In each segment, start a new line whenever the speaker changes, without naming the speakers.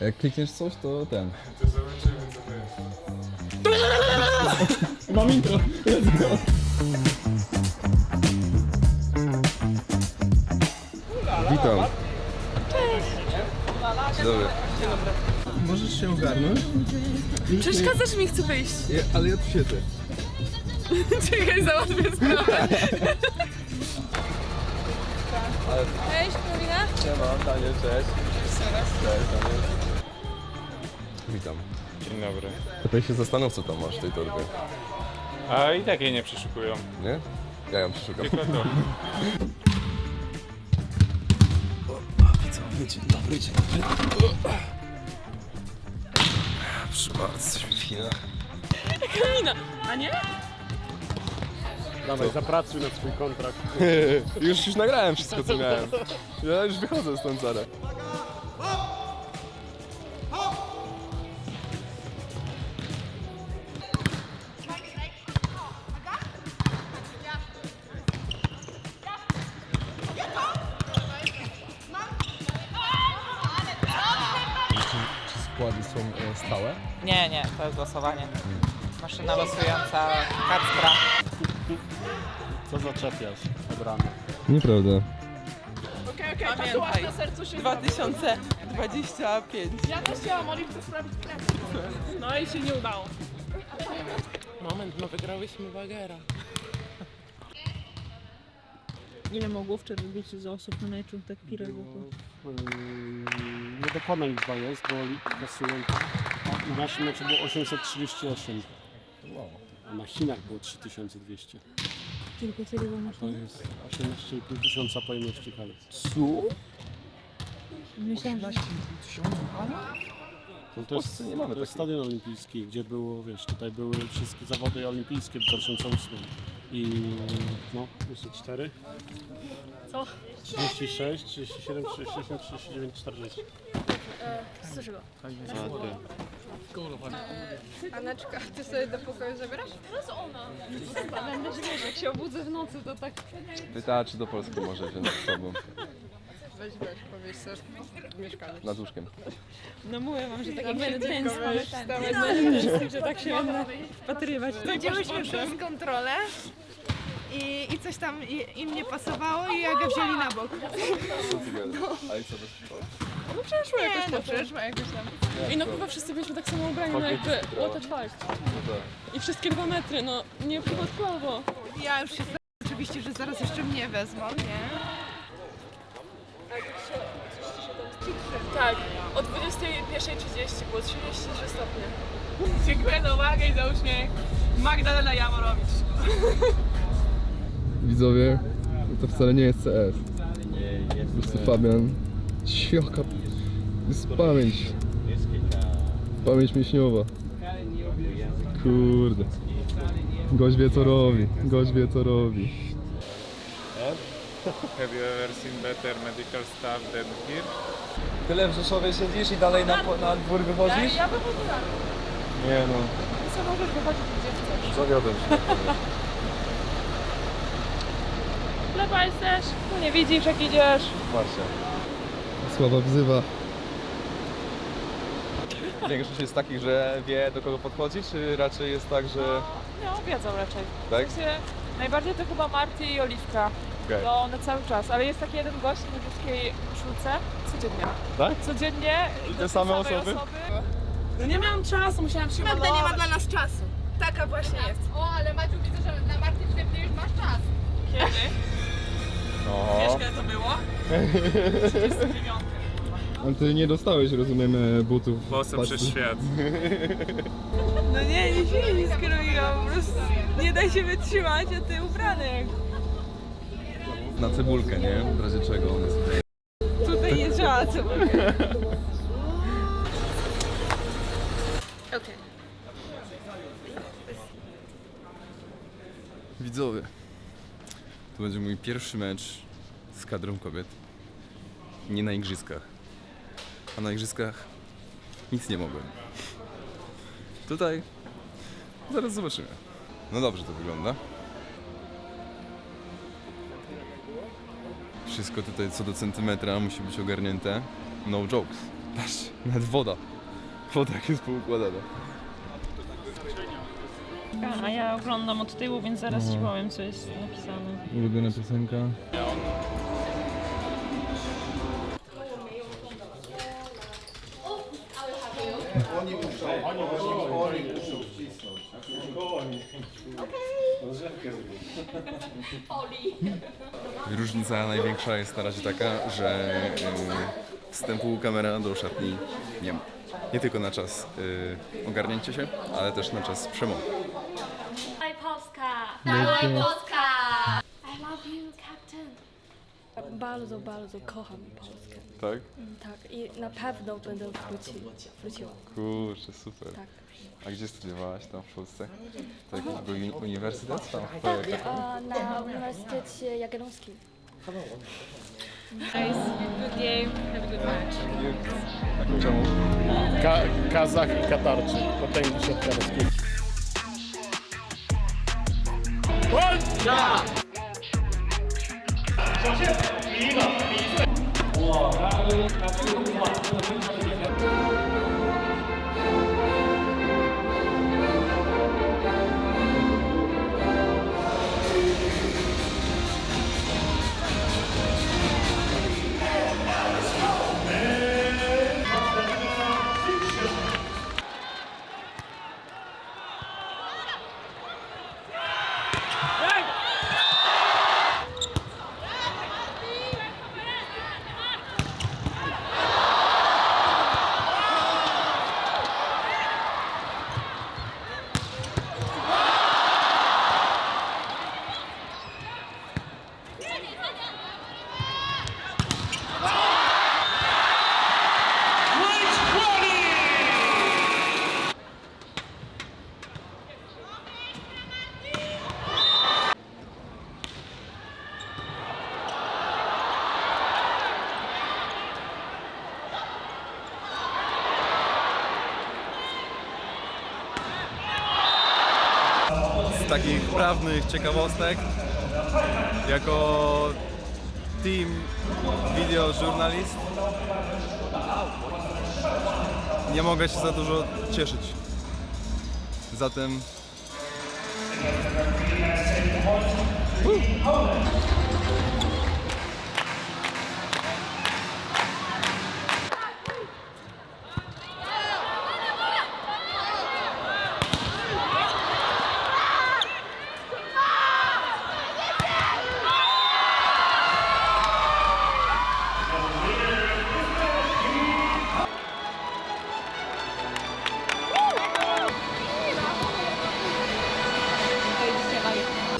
Jak klikniesz coś, to ten.
To zobaczymy co to jest.
Mam intro, let's go. Witam. Cześć. Dobry. Możesz się ogarnąć?
Przeszkadzasz mi, chcę wyjść.
Ja, ale ja tu siedzę.
Czekaj, załatwię sprawę. Cześć, Paulina.
Siema, Daniel, cześć. Cześć, Daniel. Witam.
Dzień dobry.
Tutaj się zastanów, co tam masz w tej torbie.
A i tak jej nie przeszukują.
Nie? Ja ją przeszukam.
Tylko to.
Widzowie, dzień dobry, dzień dobry. Proszę bardzo, Chinach.
Kamina. A nie?
Dawaj, zapracuj na swój kontrakt.
już, już nagrałem wszystko, co miałem. Ja już wychodzę stąd zaraz. Czy składy są e, stałe?
Nie, nie, to jest losowanie. Maszyna losująca Kacpra.
Co zaczepiasz od rana?
Nieprawda.
Okej, okej, tatuaż na sercu się
2025.
Ja też chciałam, Oli chce sprawdzić pracę. No i się nie udało.
Moment, no wygrałyśmy Bagera.
Ile mogło wczoraj być za osób na meczu, tak pirego?
Yy, Niedokładna liczba jest, bo kasują. Na naszym meczu było 838. A na Chinach było 3200.
Tylko tyle było na
To jest 18,5 tysiąca pojemności hali.
Co?
Myślałam, że
No to jest,
Polsce nie mamy
to jest stadion olimpijski, gdzie było, wiesz, tutaj były wszystkie zawody olimpijskie w 2008. I no, 24.
Co?
36, 37, 38, 39, 40.
Słyszę go.
A ty.
Aneczka, ty sobie do pokoju zabierasz?
Teraz ona.
Będę wiesz, jak się obudzę w nocy, to tak
Pytała, czy do Polski może wziąć z sobą.
weź, weź, powiedz sobie mieszkanie.
Nad łóżkiem.
no mówię wam, że tak jak
Będę wstawać.
że tak się będę wpatrywać.
Chodziłyśmy przez kontrolę i, i coś tam i, im nie pasowało i ja go wzięli na bok.
Ale co bez
No przeszło
Nie,
jakoś
no
na to.
przeszła jakoś tam.
I no chyba wszyscy byliśmy tak samo ubrani, no jakby what the fuck.
No tak.
I wszystkie dwa metry, no nieprzypadkowo.
Ja już się zdaję, oczywiście, że zaraz jeszcze mnie wezmą, nie?
Tak, o 21.30 było 33 stopnie. Dziękuję za uwagę i za uśmiech. Magdalena Jaworowicz.
Widzowie, to wcale nie jest CS. Po prostu Fabian. Cioka. Jest pamięć. Pamięć mięśniowa. Kurde. Gość wie co robi. Gość wie co robi.
Have you ever seen better medical staff than here?
Tyle w Rzeszowie siedzisz i dalej na, na dwór wychodzisz?
Ja bym mogła.
Nie no.
Co możesz wychodzić gdzie chcesz.
Zawiodłem się.
Chleba jesteś? No nie widzisz jak idziesz.
Właśnie. Sława wzywa. Większość jest takich, że wie do kogo podchodzi, czy raczej jest tak, że...
No, wiedzą raczej.
Tak?
W sensie, najbardziej to chyba Marty i Oliwka.
Okej.
No one cały czas, ale jest taki jeden gość w niebieskiej koszulce codziennie.
Tak?
Codziennie
I te same
samej
osoby?
No nie miałam czasu, musiałam się
Magda nie ma dla nas czasu. Taka właśnie jest.
O, ale Maciu widzę, że na Marty świetnie już masz czas.
Kiedy?
Oho.
Wiesz kiedy to było? 39.
Ale ty nie dostałeś, rozumiem, e, butów. Patrzę.
przez świat.
No nie, nie się nie skierują, po prostu nie da się wytrzymać, a ty ubrany jak
Na cebulkę, nie? W razie czego one sobie...
tutaj nie trzeba co
Okej.
Widzowie, to będzie mój pierwszy mecz z kadrą kobiet. Nie na igrzyskach. A na igrzyskach nic nie mogłem. Tutaj zaraz zobaczymy. No dobrze to wygląda. Wszystko tutaj co do centymetra musi być ogarnięte. No jokes. Patrzcie, nawet woda. Woda jak jest poukładana.
A ja oglądam od tyłu, więc zaraz ci powiem, co jest napisane.
Ulubiona piosenka. Różnica największa jest na razie taka, że y, wstępu kamera do szatni nie ma. Nie tylko na czas y, ogarnięcia się, ale też na czas przemowy.
Dawaj Polska! Dawaj Polska! I love you, Captain.
Bardzo, bardzo kocham Polskę.
Tak?
Tak, i na pewno będę wróci, wróciła.
Kurczę, super.
Tak.
A gdzie studiowałaś tam w Polsce? To jakiś był uni- uniwersytet tam? w
Tak, a, na Uniwersytecie Jagiellońskim.
Nice, good game, have a good match.
Czemu?
Ka Kazach i Katarczyk, potęgi siatkarskiej.
Takich prawnych ciekawostek, jako team video journalist nie mogę się za dużo cieszyć. Zatem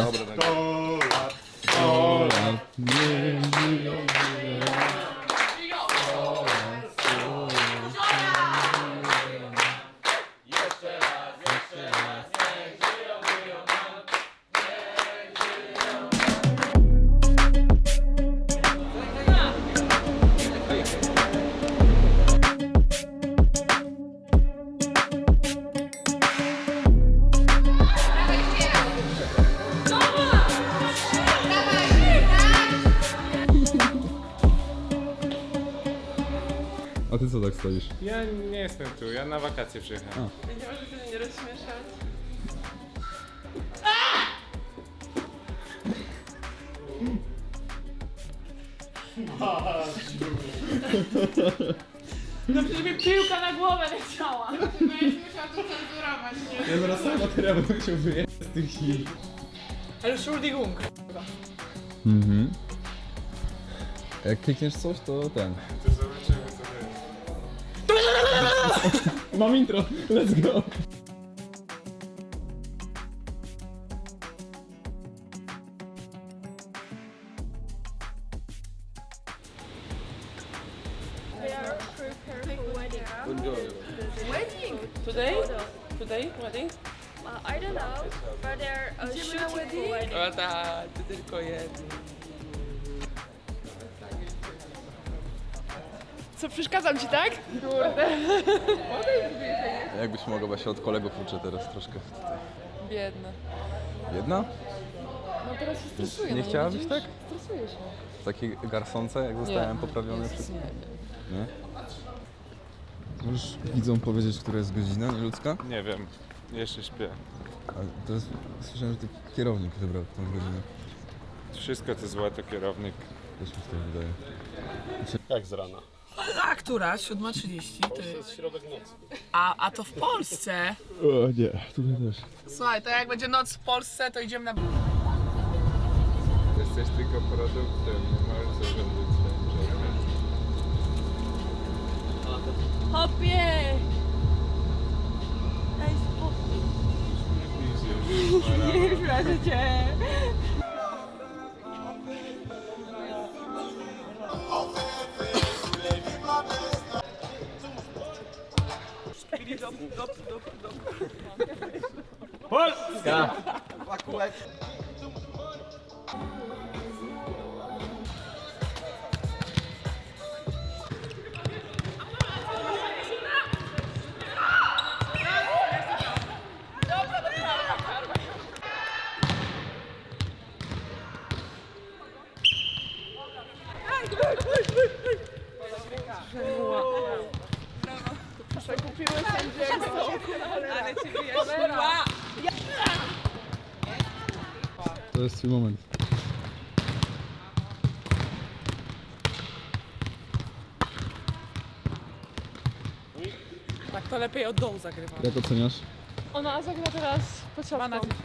A ty co tak stoisz?
Ja nie jestem tu, ja na wakacje przyjechałem.
Nie może się nie rozśmieszać. No przecież mi piłka na głowę leciała.
Będziesz musiała to cenzurować, nie?
Ja zaraz sam materiał będę chciał wyjechać z tych Chin.
Ale Entschuldigung.
Mhm. Jak klikniesz coś, to ten.
To.
Mam intro, let's go.
Today? Today? Wedding?
Uh, I don't know, but they're uh, shooting for wedding.
O tak, to tylko jedno. Co, przeszkadzam ci, tak? Kurde.
Jakbyś mogła, się od kolegów uczę teraz troszkę.
Biedna.
Jedna?
No teraz się stresuję.
Nie
no,
chciałabyś
widzisz?
tak?
Stresuję się.
Takie garsonce, jak zostałem
Nie.
poprawiony
Jezus,
przez...
nie, nie.
Nie? Możesz widzom powiedzieć, która jest godzina nieludzka?
Nie wiem, jeszcze śpię.
Ale to jest, słyszałem, że to kierownik wybrał tą godzinę.
Wszystko co złe to kierownik.
Też mi się tak wydaje.
Jak z rana?
A która? 7.30?
To jest środek nocy.
A, a to w Polsce.
O nie, tutaj też.
Słuchaj, to jak będzie noc w Polsce, to idziemy na...
Jesteś tylko produktem, nie zarządzać swoim życiem.
Hopie! Daj spokój. Nie, proszę cię. Ale
jest twój moment.
Tak, to lepiej od dołu zagrywa.
Jak oceniasz?
Ona zagra teraz pod
Ma na
siatką.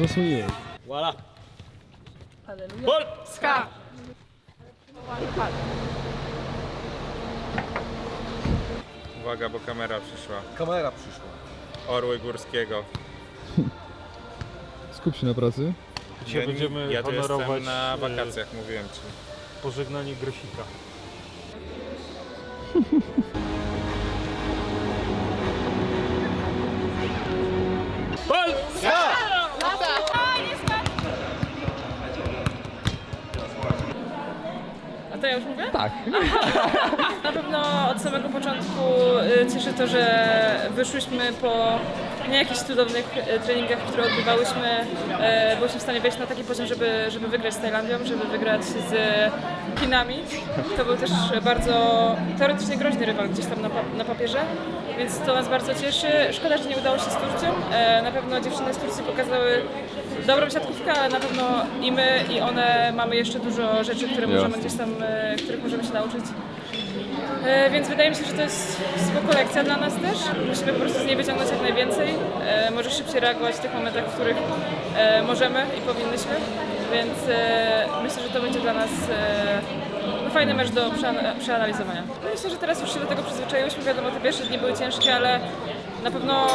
Zasłoniłem.
Voilà.
Ska!
Uwaga, bo kamera przyszła.
Kamera przyszła.
Orły Górskiego.
Skup się na pracy.
Dzisiaj
ja,
będziemy
ja tu
honorować
jestem na
e,
wakacjach, mówiłem ci.
pożegnanie Grosika.
A to ja już mówię? Tak. Na pewno od samego początku y, cieszy to, że wyszłyśmy po nie jakichś cudownych y, treningach, które odbywałyśmy. y, Byliśmy w stanie wejść na taki poziom, żeby, żeby wygrać z Tajlandią, żeby wygrać z Chinami. To był też bardzo teoretycznie groźny rywal gdzieś tam na, na papierze, więc to nas bardzo cieszy. Szkoda, że nie udało się z Turcją. E, Na pewno dziewczyny z Turcji pokazały dobrą siatkówkę, ale na pewno i my, i one mamy jeszcze dużo rzeczy, które możemy gdzieś tam, e, których możemy się nauczyć. E, Więc wydaje mi się, że to jest spoko lekcja dla nas też. Musimy po prostu z niej wyciągnąć jak najwięcej. E, Może szybciej reagować w tych momentach, w których e, możemy i powinnyśmy. Więc myślę, że to będzie dla nas no, fajny mecz do przeana- przeanalizowania. Myślę, że teraz już się do tego przyzwyczaiłyśmy. Wiadomo, te pierwsze dni były ciężkie, ale na pewno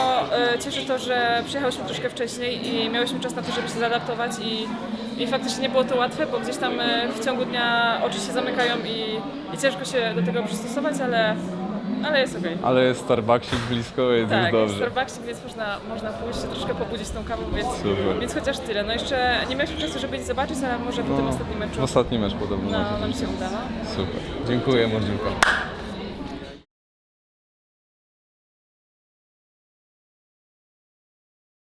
cieszy to, że przyjechałyśmy troszkę wcześniej i miałyśmy czas na to, żeby się zaadaptować i, i faktycznie nie było to łatwe, bo gdzieś tam e, w ciągu dnia oczy się zamykają i, i ciężko się do tego przystosować, ale, ale jest okej.
Ale jest Starbucksik blisko, więc
Tak,
jest
jest
dobrze.
Starbucksik, więc można, można pójść się troszkę pobudzić tą kawą, więc,
Super.
więc chociaż tyle. No jeszcze nie mieliśmy czasu, żeby nic zobaczyć, ale może po tym ostatnim meczu
ostatni mecz podobno
no, nam się uda. No.
Super. Dziękuję, Mordziłka.